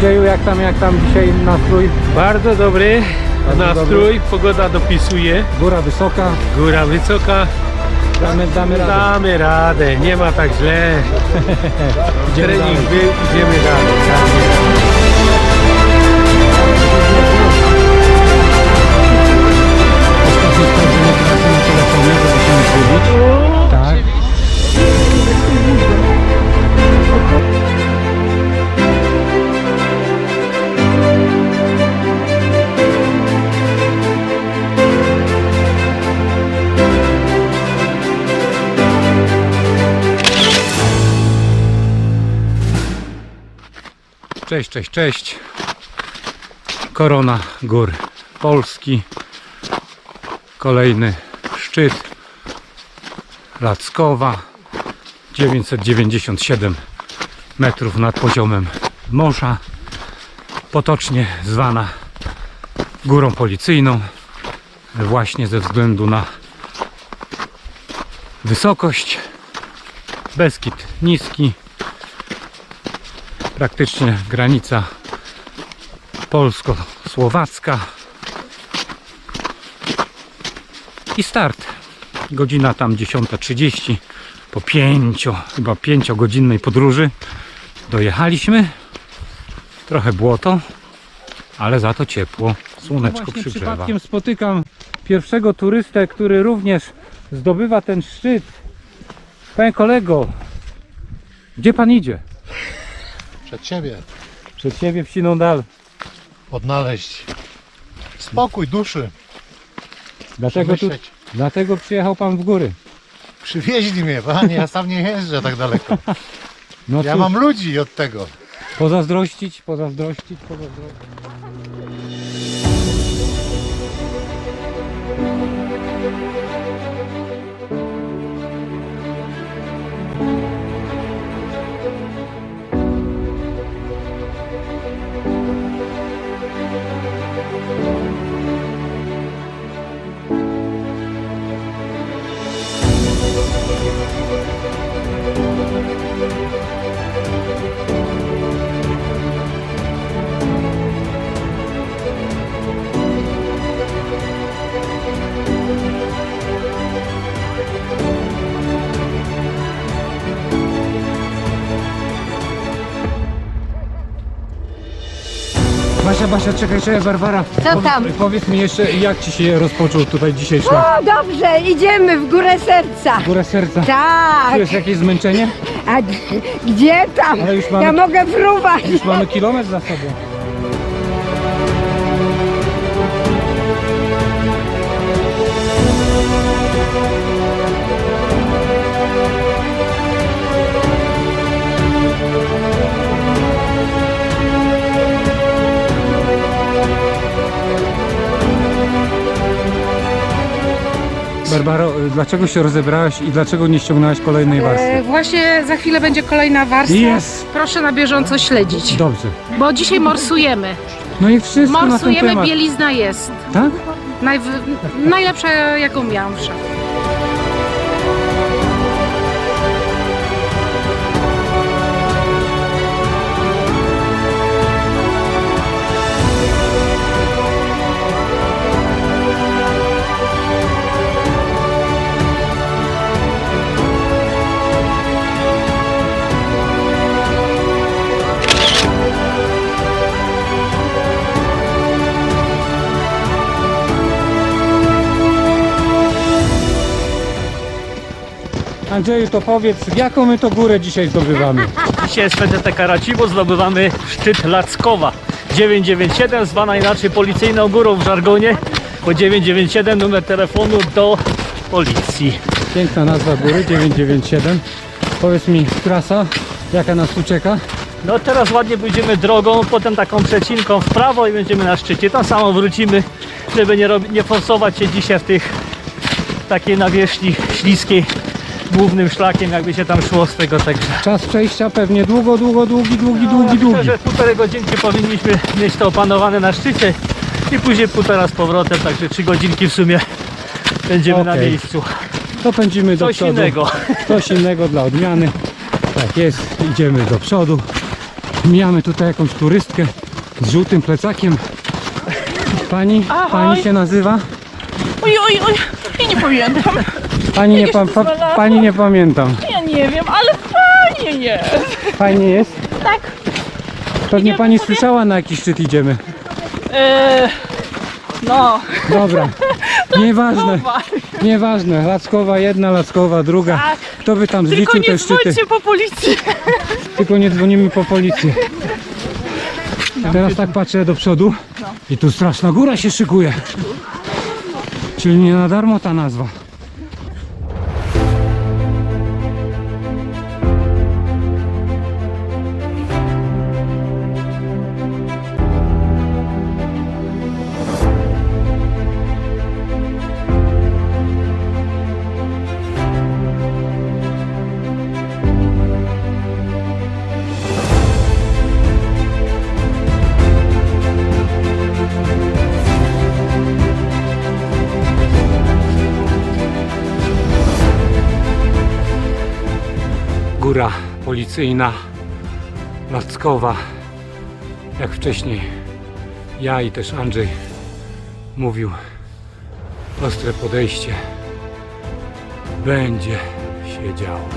Andrzeju, jak tam, jak tam dzisiaj nastrój? Bardzo dobry Bardzo nastrój, pogoda dopisuje, Góra wysoka, góra wysoka, damy, damy radę. damy radę, nie ma tak źle. Trening był, idziemy dalej. Cześć, cześć, cześć. Korona Gór Polski. Kolejny szczyt. Lackowa. 997 metrów nad poziomem morza. Potocznie zwana górą policyjną. Właśnie ze względu na wysokość. Beskid niski praktycznie granica polsko-słowacka i start. Godzina tam 10.30 po pięcio, chyba pięciogodzinnej podróży dojechaliśmy. Trochę błoto, ale za to ciepło. Słoneczko Właśnie przygrzewa. przypadkiem spotykam pierwszego turystę, który również zdobywa ten szczyt. Panie kolego, gdzie pan idzie? Przed siebie Przed siebie w siną dal. odnaleźć spokój duszy, Dlatego, tu, myśleć. dlatego przyjechał pan w góry. Przywieźli mnie, panie, ja sam nie jeżdżę tak daleko. No Ja cóż, mam ludzi od tego. pozazdrościć, pozazdrościć, pozazdrościć. Basia, Basia, czekaj, czekaj, Barbara. Co tam? Powiedz mi jeszcze, jak ci się rozpoczął tutaj dzisiaj szlak? O, dobrze, idziemy w górę serca. W górę serca. Tak, Czujesz jakieś zmęczenie? a g- gdzie tam? Ale już mamy- Ja mogę fruwać. Już mamy kilometr za sobą. Barbaro, y, dlaczego się rozebrałaś i dlaczego nie ściągnęłaś kolejnej E, warstwy? Właśnie za chwilę będzie kolejna warstwa. Jest! Proszę na bieżąco śledzić, Dobrze. bo dzisiaj morsujemy. No i wszystko na ten Morsujemy, temat. bielizna jest. Tak? Najwy... Najlepsza jaką miałam w szafie. Andrzeju, to powiedz, jaką my to górę dzisiaj zdobywamy? Dzisiaj z PTT Karacibo zdobywamy szczyt Lackowa 997, zwana inaczej policyjną górą w żargonie, bo 997 numer telefonu do policji. Piękna nazwa góry, 997. Powiedz mi, trasa, jaka nas tu czeka? No teraz ładnie pójdziemy drogą, potem taką przecinką w prawo i będziemy na szczycie. Tam samo wrócimy, żeby nie, rob- nie forsować się dzisiaj w tych takiej nawierzchni śliskiej głównym szlakiem, jakby się tam szło z tego także. Czas przejścia pewnie długo, długo, długi, długi, długi, Myślę, długi. że półtorej godzinki powinniśmy mieć to opanowane na szczycie i później półtora z powrotem, także trzy godzinki w sumie będziemy na Okej. miejscu. To pędzimy do Coś przodu. innego. Coś innego dla odmiany. Tak jest, idziemy do przodu. Mijamy tutaj jakąś turystkę z żółtym plecakiem. Pani, pani się nazywa? Oj, oj, oj, ja nie pamiętam. Pani nie, pa, pa, pani nie pamiętam. Ja nie wiem, ale fajnie jest. Fajnie jest? Tak. Pewnie Idziemy pani sobie. słyszała na jaki szczyt idziemy. Eee, no, Dobra. Nieważne. Lackowa. Nieważne. Lackowa jedna, Lackowa druga. Tak. Kto by tam tylko zliczył nie te szczyty? dzwońcie po policję. Tylko nie dzwonimy po policję. Teraz tak patrzę do przodu i tu straszna góra się szykuje. Czyli nie na darmo ta nazwa. Góra policyjna. Jak wcześniej ja i też Andrzej mówił, ostre podejście. Będzie się działo.